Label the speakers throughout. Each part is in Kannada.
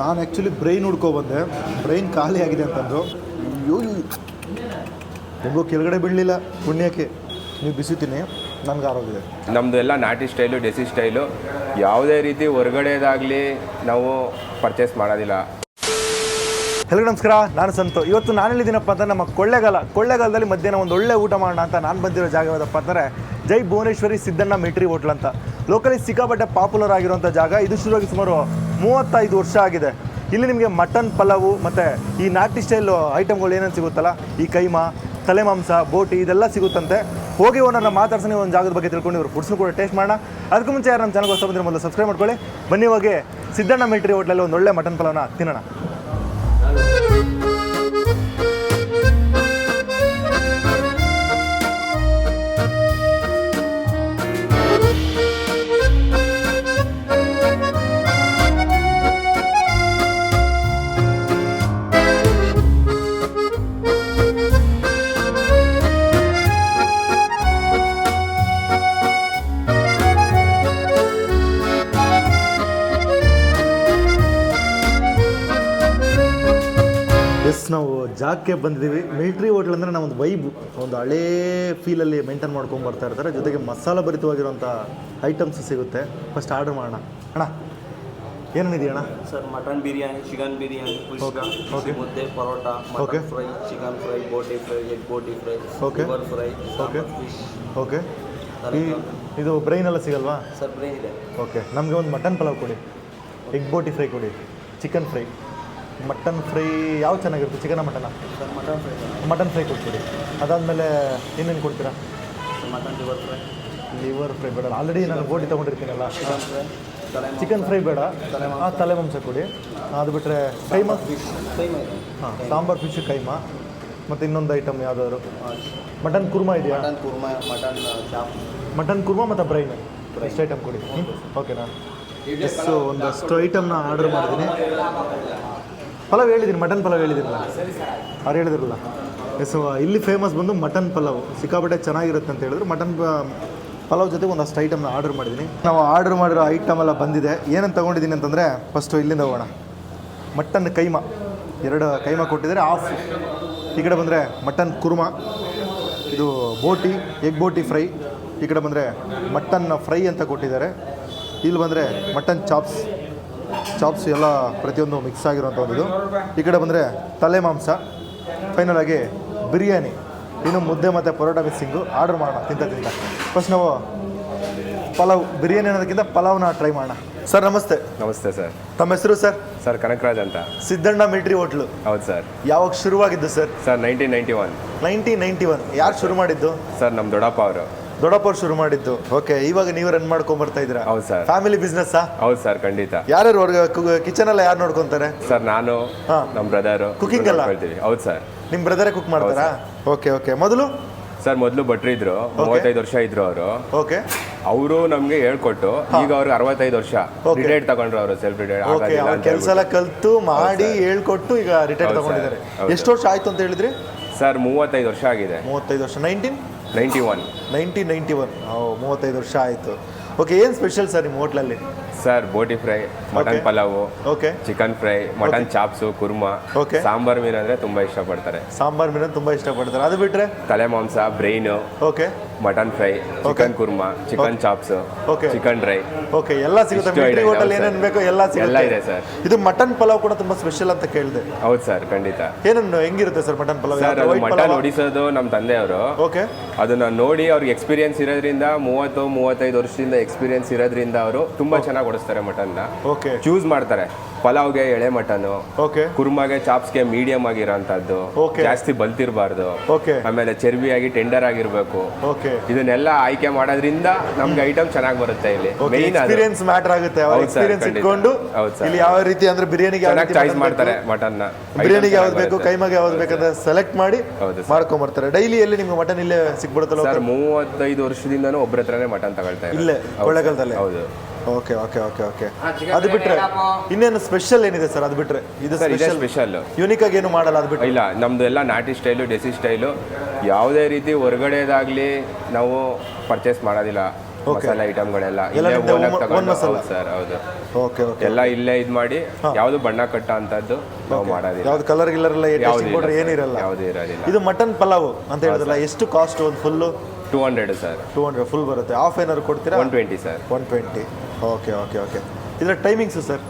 Speaker 1: ನಾನು ಆ್ಯಕ್ಚುಲಿ ಬ್ರೈನ್ ಹುಡ್ಕೊಬಂದೆ. ಬ್ರೈನ್ ಖಾಲಿ ಆಗಿದೆ ಅಂತಂದು ಅಯ್ಯೋ ಒಬ್ಬರು ಕೆಳಗಡೆ ಬೀಳಲಿಲ್ಲ ಪುಣ್ಯಕ್ಕೆ. ನೀವು ಬಿಸಿತೀನಿ ನನಗೆ ಆರೋಗ್ಯ
Speaker 2: ನಮ್ಮದು ಎಲ್ಲ ನಾಟಿ ಸ್ಟೈಲು ಡೆಸಿ ಸ್ಟೈಲು. ಯಾವುದೇ ರೀತಿ ಹೊರಗಡೆದಾಗಲಿ ನಾವು ಪರ್ಚೇಸ್ ಮಾಡೋದಿಲ್ಲ.
Speaker 1: ಹಲೋ ನಮಸ್ಕಾರ. ನಾನು ಸಂತು. ಇವತ್ತು ನಾನು ಹೇಳಿದ್ದೀನಪ್ಪ ಅಂತ ನಮ್ಮ ಕೊಳ್ಳೆಗಾಲ. ಕೊಳ್ಳೆಗಾಲದಲ್ಲಿ ಮಧ್ಯಾಹ್ನ ಒಂದು ಒಳ್ಳೆ ಊಟ ಮಾಡೋಣ ಅಂತ ನಾನು ಬಂದಿರೋ ಜಾಗ ಯಾವುದಪ್ಪ ಅಂದರೆ ಜೈ ಭುವನೇಶ್ವರಿ ಸಿದ್ದಣ್ಣ ಮಿಟ್ರಿ ಹೋಟ್ಲ್ ಅಂತ. ಲೋಕಲಿ ಸಿಕ್ಕಾಪಟ್ಟೆ ಪಾಪ್ಯುಲರ್ ಆಗಿರುವಂಥ ಜಾಗ. ಇದು ಶುರುವಾಗಿ ಸುಮಾರು ಮೂವತ್ತೈದು ವರ್ಷ ಆಗಿದೆ. ಇಲ್ಲಿ ನಿಮಗೆ ಮಟನ್ ಪಲಾವು ಮತ್ತು ಈ ನಾಟಿ ಸ್ಟೈಲ್ ಐಟಮ್ಗಳು ಏನೇನು ಸಿಗುತ್ತಲ್ಲ, ಈ ಕೈಮಾ, ತಲೆ ಮಾಂಸ, ಬೋಟಿ ಇದೆಲ್ಲ ಸಿಗುತ್ತಂತೆ. ಹೋಗಿ ಓನರ್ನ ಮಾತಾಡ್ಸಿ ಒಂದು ಜಾಗದ ಬಗ್ಗೆ ತಿಳ್ಕೊಂಡು ಇವರು ಫುಡ್ಸ್ನು ಕೂಡ ಟೇಸ್ಟ್ ಮಾಡೋಣ. ಅದಕ್ಕೂ ಮುಂಚೆ ಯಾರು ನಮ್ಮ ಚಾನಲ್ಗೆ ಹೊಸ ಬಂದರೆ ಮೊದಲು ಸಬ್ಸ್ಕ್ರೈಬ್ ಮಾಡ್ಕೊಳ್ಳಿ. ಬನ್ನಿ ಹೋಗಿ ಸಿದ್ದಣ್ಣ ಮಿಟ್ರಿ ಹೋಟ್ಲಲ್ಲಿ ಒಂದು ಒಳ್ಳೆ ಮಟನ್ ಪಲಾವನ್ನ ತಿನ್ನೋಣ. ಎಸ್ ನಾವು ಜಾಗಕ್ಕೆ ಬಂದಿದ್ದೀವಿ. ಮಿಲ್ಟ್ರಿ ಹೋಟ್ಲ್ ಅಂದರೆ ನಾವು ಒಂದು ವೈಬ್ ಒಂದು ಹಳೇ ಫೀಲಲ್ಲಿ ಮೇಂಟೈನ್ ಮಾಡ್ಕೊಂಡು ಬರ್ತಾ ಇರ್ತಾರೆ. ಜೊತೆಗೆ ಮಸಾಲ ಭರಿತವಾಗಿರುವಂಥ ಐಟಮ್ಸ್ ಸಿಗುತ್ತೆ. ಫಸ್ಟ್ ಆರ್ಡರ್ ಮಾಡೋಣ. ಅಣ್ಣ ಏನೇನಿದೆಯಣ್ಣ
Speaker 3: sir mutton biryani chicken biryani
Speaker 1: okay.
Speaker 3: ಮುದ್ದೆ parotta okay fry chicken fry boti fry egg boti fry okay fry
Speaker 1: okay
Speaker 3: fish
Speaker 1: okay ಇದು ಬ್ರೈನ್ ಎಲ್ಲ ಸಿಗಲ್ವಾ?
Speaker 3: ಸರ್ ಬ್ರೈನ್ ಇದೆ.
Speaker 1: ಓಕೆ ನಮಗೆ ಒಂದು ಮಟನ್ ಪಲಾವ್ ಕೊಡಿ. ಎಗ್ ಬೋಟಿ ಫ್ರೈ ಕೊಡಿ. ಚಿಕನ್ ಫ್ರೈ ಮಟನ್ ಫ್ರೈ ಯಾವ ಚೆನ್ನಾಗಿರುತ್ತೆ? ಚಿಕನ mutton?
Speaker 3: Sir mutton fry
Speaker 1: mutton fry ಕೊಟ್ಬಿಡಿ. ಅದಾದಮೇಲೆ ಏನೇನು ಕೊಡ್ತೀರಾ?
Speaker 3: Mutton liver fry.
Speaker 1: Liver fry ಬೇಡ. ಆಲ್ರೆಡಿ ನಾನು ಗೋಡಿ ತೊಗೊಂಡಿರ್ತೀನಲ್ಲ.
Speaker 3: ಚಿಕನ್ ಫ್ರೈ
Speaker 1: ಚಿಕನ್ ಫ್ರೈ ಬೇಡ. ಆ ತಲೆ ಮಾಂಸ ಕೊಡಿ. ಅದು ಬಿಟ್ಟರೆ ಕೈಮಾ
Speaker 3: ಫಿಶ್
Speaker 1: ಹಾಂ ಸಾಂಬಾರ್ ಫಿಶ್ ಕೈಮಾ. ಮತ್ತು ಇನ್ನೊಂದು ಐಟಮ್ ಯಾವುದಾದ್ರು? ಮಟನ್ ಕುರ್ಮಾ ಇದೆಯಾ?
Speaker 3: Mutton kurma mutton chop.
Speaker 1: Mutton kurma ಮತ್ತು ಬ್ರೈನ್ ಎಷ್ಟು ಐಟಮ್ ಕೊಡಿ? ಓಕೆನಾ ಎಷ್ಟು ಒಂದಷ್ಟು ಐಟಮ್ನ ಆರ್ಡರ್ ಮಾಡಿದ್ದೀನಿ ಪಲಾವ್ ಹೇಳಿದ್ದೀನಿ ಮಟನ್ ಪಲಾವ್ ಹೇಳಿದಿರಲ್ಲ? ಅವ್ರು ಹೇಳಿದಿರಲ್ಲ. ಎಸ್ ಇಲ್ಲಿ ಫೇಮಸ್ ಬಂದು ಮಟನ್ ಪಲಾವ್. ಸಿಕ್ಕಾಪಟ್ಟೆ ಚೆನ್ನಾಗಿರುತ್ತೆ ಅಂತ ಹೇಳಿದ್ರು. ಮಟನ್ ಪಲಾವ್ ಜೊತೆ ಒಂದಷ್ಟು ಐಟಮ್ನ ಆರ್ಡರ್ ಮಾಡಿದ್ದೀನಿ ನಾವು ಆರ್ಡರ್ ಮಾಡಿರೋ ಐಟಮ್ ಎಲ್ಲ ಬಂದಿದೆ. ಏನಂತ ತೊಗೊಂಡಿದ್ದೀನಿ ಅಂತಂದರೆ ಫಸ್ಟು ಇಲ್ಲಿಂದ ಹೋಗೋಣ. ಮಟನ್ ಕೈಮಾ. ಎರಡು ಕೈಮಾ ಕೊಟ್ಟಿದ್ದಾರೆ. ಆಫ್ ಈ ಕಡೆ ಬಂದರೆ ಮಟನ್ ಕುರ್ಮಾ. ಇದು ಬೋಟಿ ಎಗ್ ಬೋಟಿ ಫ್ರೈ ಈ ಕಡೆ ಬಂದರೆ ಮಟನ್ ಫ್ರೈ ಅಂತ ಕೊಟ್ಟಿದ್ದಾರೆ. ಇಲ್ಲಿ ಬಂದರೆ ಮಟನ್ ಚಾಪ್ಸ್ ಚಾಪ್ಸ್ ಎಲ್ಲ ಪ್ರತಿಯೊಂದು ಮಿಕ್ಸ್ ಆಗಿರುವಂಥ ಒಂದು ಇದು ಈ ಕಡೆ ಬಂದರೆ ತಲೆ ಮಾಂಸ ಫೈನಲ್ ಆಗಿ ಬಿರಿಯಾನಿ ಇನ್ನು ಮುದ್ದೆ ಮತ್ತು ಪರೋಟ ಮಿಕ್ಸಿಂಗು ಆರ್ಡರ್ ಮಾಡೋಣ ತಿಂತ ತಿಂತ. ಫಸ್ಟ್ ನಾವು ಪಲಾವ್ ಬಿರಿಯಾನಿ ಅನ್ನೋದಕ್ಕಿಂತ ಪಲಾವ್ನ ಟ್ರೈ ಮಾಡೋಣ. ಸರ್ ನಮಸ್ತೆ.
Speaker 2: ನಮಸ್ತೆ ಸರ್
Speaker 1: ತಮ್ಮ ಹೆಸರು ಸರ್
Speaker 2: ಸರ್ ಕನಕರಾಜ್ ಅಂತ.
Speaker 1: Siddanna military hotel.
Speaker 2: ಹೌದು ಸರ್
Speaker 1: ಯಾವಾಗ ಶುರುವಾಗಿದ್ದು sir
Speaker 2: sir nineteen ninety one
Speaker 1: nineteen ninety one ಯಾರು ಶುರು ಮಾಡಿದ್ದು?
Speaker 2: ಸರ್ ನಮ್ಮ ದೊಡ್ಡಪ್ಪ ಅವರು.
Speaker 1: ದೊಡ್ಡಪ್ಪ ಅವ್ರು ಶುರು ಮಾಡಿದ್ದು. ಓಕೆ ಇವಾಗ ನೀವು ರನ್ ಮಾಡ್ಕೊಂಡ್ ಬರ್ತಾ ಇದ್ದೀರಾ?
Speaker 2: ಹೌದು ಸರ್.
Speaker 1: ಫ್ಯಾಮಿಲಿ ಬಿಸ್ನೆಸ್
Speaker 2: ಹೌದು ಸರ್ ಖಂಡಿತ.
Speaker 1: ಯಾರ್ಯಾರು ಹೊರಗೆ ಕಿಚನ್ ಎಲ್ಲ ಯಾರು ನೋಡ್ಕೊಂತಾರೆ?
Speaker 2: ಸರ್ ನಾನು
Speaker 1: ಹಾ.
Speaker 2: ನಮ್ಮ ಬ್ರದರ್
Speaker 1: ಕುಕಿಂಗ್ ಎಲ್ಲ?
Speaker 2: ಹೇಳ್ತೀವಿ ಹೌದು ಸರ್.
Speaker 1: ನಿಮ್ ಬ್ರದರೇ ಕುಕ್ ಮಾಡ್ತಾರಾ? ಓಕೆ ಓಕೆ ಮೊದಲು?
Speaker 2: ಸರ್ ಮೊದಲು ಭಟ್ರು ಇದ್ರು. ಮೂವತ್ತೈದು ವರ್ಷ ಇದ್ರು ಅವರು.
Speaker 1: ಓಕೆ
Speaker 2: ಅವರು ನಮಗೆ ಹೇಳ್ಕೊಟ್ಟು ಈಗ ಅವ್ರಿಗೆ ಅರವತ್ತೈದು ವರ್ಷ.
Speaker 1: Okay.
Speaker 2: ರಿಟೈರ್ಡ್ ತಗೊಂಡ್ರು ಅವರು ಸೆಲ್ಫ್ ರಿಟೈರ್ಡ್
Speaker 1: ಓಕೆ ಅವ್ರ ಕೆಲಸ ಎಲ್ಲ ಕಲ್ತು ಮಾಡಿ ಹೇಳ್ಕೊಟ್ಟು ಈಗ ರಿಟೈರ್ಡ್
Speaker 2: ಹೌದು
Speaker 1: ತಗೊಂಡಿದ್ದಾರೆ.
Speaker 2: ಹೌದು.
Speaker 1: ಎಷ್ಟು ವರ್ಷ ಆಯ್ತು ಅಂತ ಹೇಳಿದ್ರಿ?
Speaker 2: ಸರ್ ಮೂವತ್ತೈದು ವರ್ಷ ಆಗಿದೆ.
Speaker 1: ಮೂವತ್ತೈದು ವರ್ಷ. Nineteen
Speaker 2: ninety one
Speaker 1: nineteen ninety one ಮೂವತ್ತೈದು ವರ್ಷ ಆಯಿತು. ಓಕೆ ಏನು ಸ್ಪೆಷಲ್ ಸರ್ ನಿಮ್ಮ ಹೋಟ್ಲಲ್ಲಿ
Speaker 2: sir boti fry mutton pulao
Speaker 1: okay
Speaker 2: chicken fry mutton chops kurma
Speaker 1: okay
Speaker 2: sambar ಮೀನು ಅಂದ್ರೆ ತುಂಬಾ ಇಷ್ಟಪಡ್ತಾರೆ.
Speaker 1: ಸಾಂಬಾರ್ ಮೀನು ತುಂಬಾ ಇಷ್ಟಪಡ್ತಾರೆ. ಅದು ಬಿಟ್ರೆ?
Speaker 2: ತಲೆ ಮಾಂಸ brain
Speaker 1: okay
Speaker 2: mutton fry chicken kurma chicken chops
Speaker 1: okay
Speaker 2: chicken dry.
Speaker 1: Okay ಎಲ್ಲ ಸಿಗುತ್ತೆ. ಹೋಟೆಲ್ ಏನೇನು. ಬೇಕೋ ಎಲ್ಲ ಸಿಗುತ್ತೆ.
Speaker 2: ಎಲ್ಲ ಇದೆ ಸರ್.
Speaker 1: ಇದು ಮಟನ್ ಪಲಾವ್ ಕೂಡ ತುಂಬಾ ಸ್ಪೆಷಲ್ ಅಂತ ಕೇಳಿದೆ.
Speaker 2: ಹೌದು ಸರ್ ಖಂಡಿತ.
Speaker 1: ಏನನ್ನು ಹೆಂಗಿರುತ್ತೆ sir mutton pulao?
Speaker 2: Sir mutton ಹೊಡಿಸೋದು ನಮ್ಮ ತಂದೆಯವರು.
Speaker 1: ಓಕೆ
Speaker 2: ಅದನ್ನ ನೋಡಿ ಅವ್ರಿಗೆ ಎಕ್ಸ್ಪೀರಿಯನ್ಸ್ ಇರೋದ್ರಿಂದ ಮೂವತ್ತು ಮೂವತ್ತೈದು ವರ್ಷದಿಂದ ಎಕ್ಸ್ಪೀರಿಯನ್ಸ್ ಇರೋದ್ರಿಂದ ಅವರು ತುಂಬಾ ಚೆನ್ನಾಗಿ ಹೊಡಿಸ್ತಾರೆ ಮಟನ್ನ.
Speaker 1: ಓಕೆ.
Speaker 2: ಚೂಸ್ ಮಾಡ್ತಾರೆ. ಪಲಾವ್ಗೆ ಎಳೆ ಮಟನ್
Speaker 1: ಓಕೆ.
Speaker 2: ಕುರ್ಮಾಗೆ ಚಾಪ್ಸ್ಗೆ ಮೀಡಿಯಂ ಆಗಿರೋಂಥದ್ದು
Speaker 1: Okay.
Speaker 2: ಜಾಸ್ತಿ ಬಲ್ತಿರಬಾರ್ದು.
Speaker 1: ಓಕೆ.
Speaker 2: ಆಮೇಲೆ ಚರ್ಬಿಯಾಗಿ ಟೆಂಡರ್ ಆಗಿರ್ಬೇಕು.
Speaker 1: ಓಕೆ.
Speaker 2: ಇದನ್ನೆಲ್ಲ ಆಯ್ಕೆ ಮಾಡೋದ್ರಿಂದ ನಮ್ಗೆ ಐಟಮ್ ಚೆನ್ನಾಗಿ ಬರುತ್ತೆ ಇಲ್ಲಿ.
Speaker 1: ಓಕೆ
Speaker 2: ಮೇನ್
Speaker 1: ಎಕ್ಸ್ಪೀರಿಯನ್ಸ್ ಮ್ಯಾಟರ್ ಆಗುತ್ತೆ. ಅವ್ರ
Speaker 2: ಹೌದು ಸರ್,
Speaker 1: ಎಕ್ಸ್ಪೀರಿಯನ್ಸ್
Speaker 2: ಖಂಡಿತ.
Speaker 1: ಇಟ್ಕೊಂಡು
Speaker 2: ಹೌದು.
Speaker 1: ಇಲ್ಲಿ ಯಾವ ರೀತಿ ಅಂದ್ರೆ ಬಿರಿಯಾನಿಗೆ ಯಾವ
Speaker 2: ಚೆನ್ನಾಗಿ
Speaker 1: ರೀತಿ
Speaker 2: ಚಾಯ್ಸ್
Speaker 1: mutton
Speaker 2: ಮಾಡ್ತಾರೆ
Speaker 1: ಬೇಕು,
Speaker 2: ಮಟನ್ನ
Speaker 1: ಬಿರಿಯಾನಿಗೆ ಯಾವ್ದು ಬೇಕು ಕೈಮಾಗೆ ಯಾವ್ದು ಬೇಕಂದ್ರೆ ಸೆಲೆಕ್ಟ್ ಮಾಡಿ
Speaker 2: ಹೌದು ಸರ್.
Speaker 1: ಮಾಡ್ಕೊಂಡ್ ಡೈಲಿ ಎಲ್ಲಿ ನಿಮ್ಗೆ ಮಟನ್ ಇಲ್ಲೇ ಸಿಕ್ಬಿಡುತ್ತಲ್ಲ
Speaker 2: ಸರ್ ಮೂವತ್ತೈದು ವರ್ಷದಿಂದನೂ ಒಬ್ಬರ ಹತ್ರನೇ ಮಟನ್ ತಗೊಳ್ತಾ ಇರೋದು.
Speaker 1: ಇಲ್ಲೇ ಕೊಳ್ಳೇಗಾಲದಲ್ಲೇ?
Speaker 2: ಹೌದು.
Speaker 1: ಓಕೆ ಓಕೆ ಓಕೆ ಓಕೆ ಅದು ಬಿಟ್ರೆ ಇನ್ನೇನು ಸ್ಪೆಷಲ್ ಏನಿದೆ ಸರ್ ಅದು ಬಿಟ್ರೆ? ಇದು
Speaker 2: ಸರ್ ಇದೇ
Speaker 1: ಸ್ಪೆಷಲ್
Speaker 2: ಸ್ಪೆಷಲ್
Speaker 1: ಯೂನಿಕ್ ಆಗಿ ಏನು ಮಾಡಲ್ಲ ಅದು ಬಿಟ್ರೆ?
Speaker 2: ಇಲ್ಲ ನಮ್ದು ಎಲ್ಲ ನಾಟಿ ಸ್ಟೈಲು ಡೆಸಿ ಸ್ಟೈಲು. ಯಾವುದೇ ರೀತಿ ಹೊರಗಡೆದಾಗ್ಲಿ ನಾವು ಪರ್ಚೇಸ್ ಮಾಡೋದಿಲ್ಲ. ಮಸಾಲೆ ಐಟಮ್ಗಳೆಲ್ಲ
Speaker 1: ಎಲ್ಲ
Speaker 2: ಇಲ್ಲೇ ಓನಾಗಿ
Speaker 1: own- own
Speaker 2: ತಗೊಂಡು ಹೌದು ಸರ್ ಹೌದು.
Speaker 1: ಓಕೆ ಓಕೆ
Speaker 2: ಎಲ್ಲ ಇಲ್ಲೇ ಇದು ಮಾಡಿ ಯಾವುದು ಬಣ್ಣ ಕಟ್ಟ ಅಂತದ್ದು ನಾವು ಮಾಡೋದಿಲ್ಲ.
Speaker 1: ಯಾವ್ದು ಕಲರ್ ಗಿಲ್ಲರ್ ಎಲ್ಲ
Speaker 2: ಯಾವ್ದು
Speaker 1: ಏನಿರಲ್ಲ.
Speaker 2: ಯಾವುದೇ ಇರೋದಿಲ್ಲ.
Speaker 1: ಇದು ಮಟನ್ ಪಲಾವ್ ಅಂತ ಹೇಳಿದ್ರಲ್ಲ ಎಷ್ಟು ಕಾಸ್ಟ್ ಒಂದು full
Speaker 2: two hundred sir.
Speaker 1: Two hundred full ಬರುತ್ತೆ. ಆಫ್ ಏನಾದ್ರು ಕೊಡ್ತೀರಾ?
Speaker 2: One twenty sir.
Speaker 1: One twenty okay okay okay ಇದರ ಟೈಮಿಂಗ್ಸು ಸರ್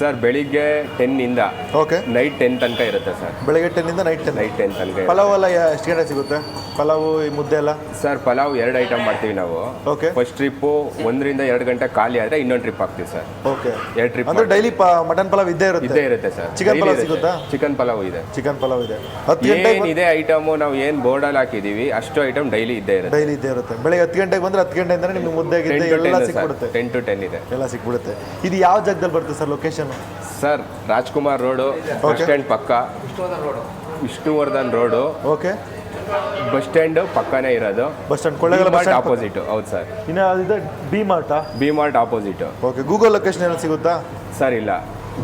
Speaker 2: ಸರ್ ಬೆಳಿಗ್ಗೆ ಟೆನ್ನಿಂದ
Speaker 1: ಓಕೆ
Speaker 2: ನೈಟ್ ಟೆನ್ ತನಕ ಇರುತ್ತೆ ಸರ್.
Speaker 1: ಬೆಳಿಗ್ಗೆ ಟೆನ್ ಇಂದ ನೈಟ್ ಟೆನ್
Speaker 2: ನೈಟ್ ಟೆನ್ ತನಕ
Speaker 1: ಪಲಾವ್ ಎಲ್ಲ ಎಷ್ಟು ಗಂಟೆ ಸಿಗುತ್ತೆ? ಪಲಾವು ಈ ಮುದ್ದೆ ಎಲ್ಲ?
Speaker 2: ಸರ್ ಪಲಾವ್ ಎರಡು ಐಟಮ್ ಮಾಡ್ತೀವಿ ನಾವು.
Speaker 1: ಓಕೆ
Speaker 2: ಫಸ್ಟ್ ಟ್ರಿಪ್ಪು ಒಂದರಿಂದ ಎರಡು ಗಂಟೆ ಖಾಲಿ ಆದರೆ ಇನ್ನೊಂದು ಟ್ರಿಪ್ ಹಾಕ್ತೀವಿ ಸರ್.
Speaker 1: ಓಕೆ
Speaker 2: ಎರಡು ಟ್ರಿಪ್
Speaker 1: ಅಂದ್ರೆ ಡೈಲಿ ಮಟನ್ ಪಲಾವ್ ಇದ್ದೇ
Speaker 2: ಇದ್ದೇ
Speaker 1: ಇರುತ್ತೆ
Speaker 2: ಇರುತ್ತೆ ಸರ್
Speaker 1: ಚಿಕನ್ ಪಲಾವ್ ಸಿಗುತ್ತಾ?
Speaker 2: ಚಿಕನ್ ಪಲಾವ್ ಇದೆ.
Speaker 1: ಚಿಕನ್ ಪಲಾವ್ ಇದೆ. ಹತ್ತು ಗಂಟೆ
Speaker 2: ಏನಿದೆ ಐಟಮು ನಾವು ಏನು ಬೋರ್ಡಲ್ಲಿ ಹಾಕಿದೀವಿ ಅಷ್ಟು ಐಟಮ್ ಡೈಲಿ ಇದ್ದೇ ಇರುತ್ತೆ.
Speaker 1: ಡೈಲಿ ಇದ್ದೇ ಇರುತ್ತೆ. ಬೆಳಗ್ಗೆ ಹತ್ತು ಗಂಟೆಗೆ ಬಂದ್ರೆ ಹತ್ತು ಗಂಟೆಯಿಂದ ನಿಮ್ಗೆ ಮುದ್ದೆ ಎಲ್ಲ ಸಿಕ್ಬಿಡುತ್ತೆ.
Speaker 2: ಟೆನ್ ಟು ಟೆನ್ ಇದೆ.
Speaker 1: ಎಲ್ಲ ಸಿಕ್ಬಿಡುತ್ತೆ. ಇದು ಯಾವ ಜಾಗದಲ್ಲಿ ಬರುತ್ತೆ sir location
Speaker 2: sir Rajkumar road bus
Speaker 1: Okay.
Speaker 2: Stand ಪಕ್ಕ. Vishnuvardhan road.
Speaker 1: Okay
Speaker 2: bus stand ಪಕ್ಕನೇ ಇರೋದು.
Speaker 1: Bus stand Kollegal bus stand
Speaker 2: opposite ಹೌದು ಸರ್.
Speaker 1: ಇನ್ನು ಅದಿದೆ D ಮಾರ್ಟಾ
Speaker 2: B mart opposite
Speaker 1: okay Google location ಎಲ್ಲ ಸಿಗುತ್ತಾ?
Speaker 2: ಸರ್ ಇಲ್ಲ.